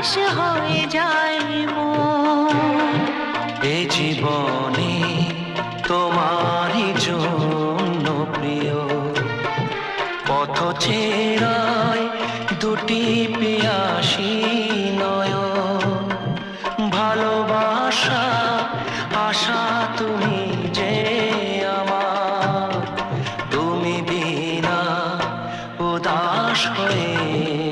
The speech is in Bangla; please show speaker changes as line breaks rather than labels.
উদাস হয়ে যায় এ জীবনে তোমারই জন্য প্রিয়। পথ ছেড়ায় দুটি পিয়াসী নয় ভালোবাসা, আশা, তুমি যে আমার। তুমি বিনা উদাস হয়ে